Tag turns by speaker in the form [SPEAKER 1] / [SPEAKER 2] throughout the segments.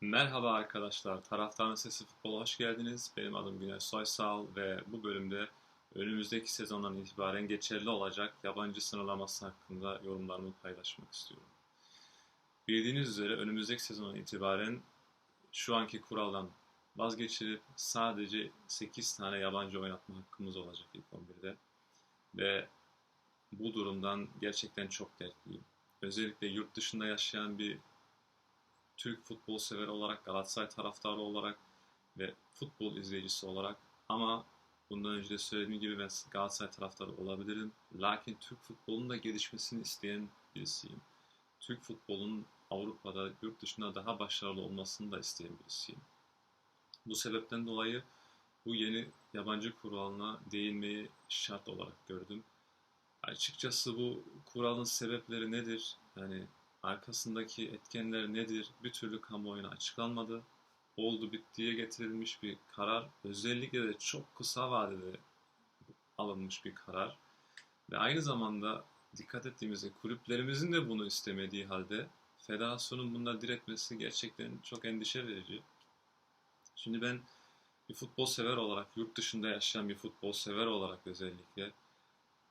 [SPEAKER 1] Merhaba arkadaşlar, Taraftarın Sesi Futbol'a hoş geldiniz. Benim adım Güneş Soysal ve bu bölümde önümüzdeki sezondan itibaren geçerli olacak yabancı sınırlaması hakkında yorumlarımı paylaşmak istiyorum. Bildiğiniz üzere önümüzdeki sezondan itibaren şu anki kuraldan vazgeçilip sadece 8 tane yabancı oynatma hakkımız olacak ilk 11'de. Ve bu durumdan gerçekten çok dertliyim. Özellikle yurt dışında yaşayan bir Türk futbol severi olarak, Galatasaray taraftarı olarak ve futbol izleyicisi olarak ama bundan önce de söylediğim gibi ben Galatasaray taraftarı olabilirim. Lakin Türk futbolunun da gelişmesini isteyen birisiyim. Türk futbolunun Avrupa'da, yurt dışında daha başarılı olmasını da isteyen birisiyim. Bu sebepten dolayı bu yeni yabancı kuralına değinmeyi şart olarak gördüm. Açıkçası bu kuralın sebepleri nedir? Yani arkasındaki etkenler nedir? Bir türlü kamuoyuna açıklanmadı. Oldu bittiye getirilmiş bir karar. Özellikle de çok kısa vadede alınmış bir karar. Ve aynı zamanda dikkat ettiğimizde kulüplerimizin de bunu istemediği halde federasyonun bunda diretmesi gerçekten çok endişe verici. Şimdi ben bir futbol sever olarak, yurt dışında yaşayan bir futbol sever olarak özellikle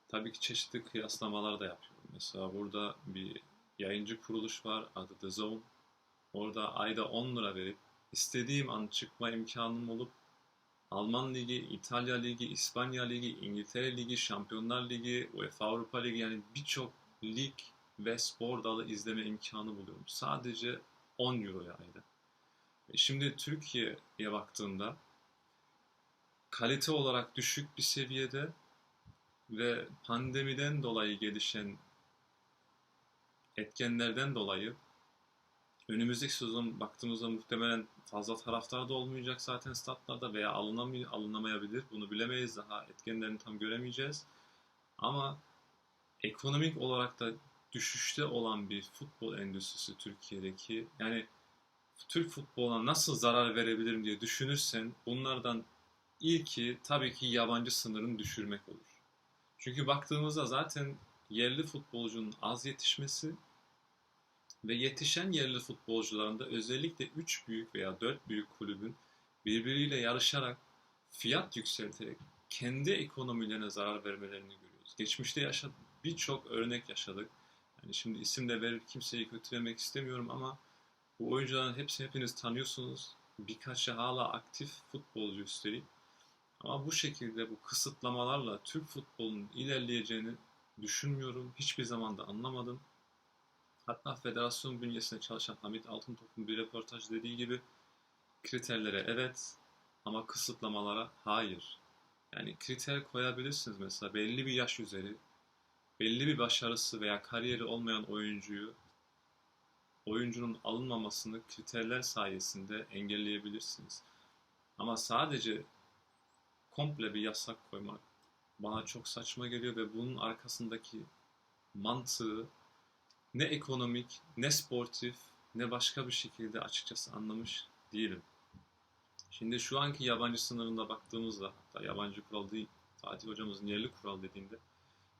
[SPEAKER 1] tabii ki çeşitli kıyaslamalar da yapıyorum. Mesela burada bir yayıncı kuruluş var adı The Zone. Orada ayda 10 lira verip istediğim an çıkma imkanım olup Alman Ligi, İtalya Ligi, İspanya Ligi, İngiltere Ligi, Şampiyonlar Ligi, UEFA Avrupa Ligi yani birçok lig ve spor dalı izleme imkanı buluyorum. Sadece 10 euroya ayda. E şimdi Türkiye'ye baktığımda kalite olarak düşük bir seviyede ve pandemiden dolayı gelişen etkenlerden dolayı önümüzdeki sezon baktığımızda muhtemelen fazla taraftar da olmayacak zaten statlarda veya alınamay alınamayabilir. Bunu bilemeyiz daha etkenlerini tam göremeyeceğiz. Ama ekonomik olarak da düşüşte olan bir futbol endüstrisi Türkiye'deki yani Türk futboluna nasıl zarar verebilirim diye düşünürsen bunlardan ilki tabii ki yabancı sınırını düşürmek olur. Çünkü baktığımızda zaten yerli futbolcunun az yetişmesi ve yetişen yerli futbolcuların da özellikle 3 büyük veya 4 büyük kulübün birbiriyle yarışarak fiyat yükselterek kendi ekonomilerine zarar vermelerini görüyoruz. Geçmişte yaşadık birçok örnek yaşadık. Yani şimdi isim de verir kimseyi kötülemek istemiyorum ama bu oyuncuların hepsi hepiniz tanıyorsunuz. Birkaçı hala aktif futbolcu üstelik. Ama bu şekilde bu kısıtlamalarla Türk futbolunun ilerleyeceğini düşünmüyorum. Hiçbir zaman da anlamadım. Hatta federasyon bünyesinde çalışan Hamit Altıntop'un bir röportaj dediği gibi kriterlere evet ama kısıtlamalara hayır. Yani kriter koyabilirsiniz mesela belli bir yaş üzeri, belli bir başarısı veya kariyeri olmayan oyuncuyu oyuncunun alınmamasını kriterler sayesinde engelleyebilirsiniz. Ama sadece komple bir yasak koymak bana çok saçma geliyor ve bunun arkasındaki mantığı ne ekonomik, ne sportif, ne başka bir şekilde açıkçası anlamış değilim. Şimdi şu anki yabancı sınırında baktığımızda, hatta yabancı kural değil, Fatih hocamızın yerli kural dediğinde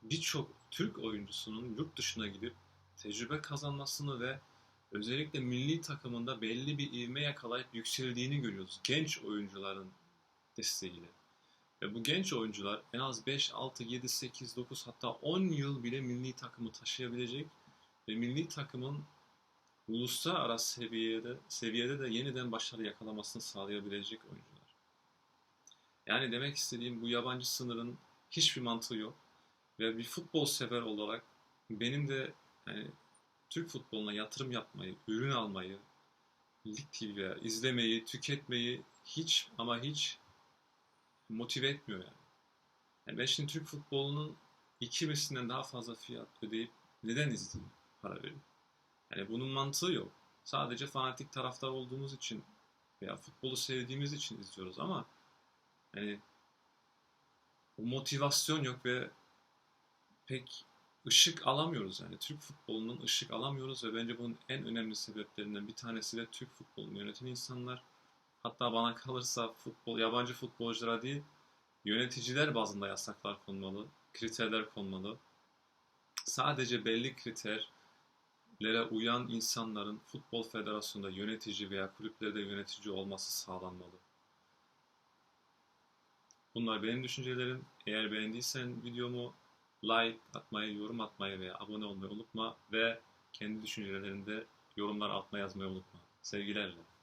[SPEAKER 1] birçok Türk oyuncusunun yurt dışına gidip tecrübe kazanmasını ve özellikle milli takımında belli bir ivme yakalayıp yükseldiğini görüyoruz. Genç oyuncuların desteğiyle. Bu genç oyuncular en az 5, 6, 7, 8, 9 hatta 10 yıl bile milli takımı taşıyabilecek ve milli takımın uluslararası seviyede seviyede de yeniden başarı yakalamasını sağlayabilecek oyuncular. Yani demek istediğim bu yabancı sınırın hiçbir mantığı yok. Ve bir futbol sever olarak benim de yani Türk futboluna yatırım yapmayı, ürün almayı, Lig TV'ye izlemeyi, tüketmeyi hiç ama hiç motive etmiyor yani. yani ben şimdi Türk futbolunun iki mislinden daha fazla fiyat ödeyip neden izleyeyim para verip? Yani bunun mantığı yok. Sadece fanatik taraftar olduğumuz için veya futbolu sevdiğimiz için izliyoruz ama yani o motivasyon yok ve pek ışık alamıyoruz yani Türk futbolunun ışık alamıyoruz ve bence bunun en önemli sebeplerinden bir tanesi de Türk futbolunu yöneten insanlar Hatta bana kalırsa futbol, yabancı futbolculara değil, yöneticiler bazında yasaklar konmalı, kriterler konmalı. Sadece belli kriter lere uyan insanların Futbol Federasyonu'nda yönetici veya kulüplerde yönetici olması sağlanmalı. Bunlar benim düşüncelerim. Eğer beğendiysen videomu like atmayı, yorum atmayı veya abone olmayı unutma ve kendi düşüncelerinde yorumlar altına yazmayı unutma. Sevgilerle.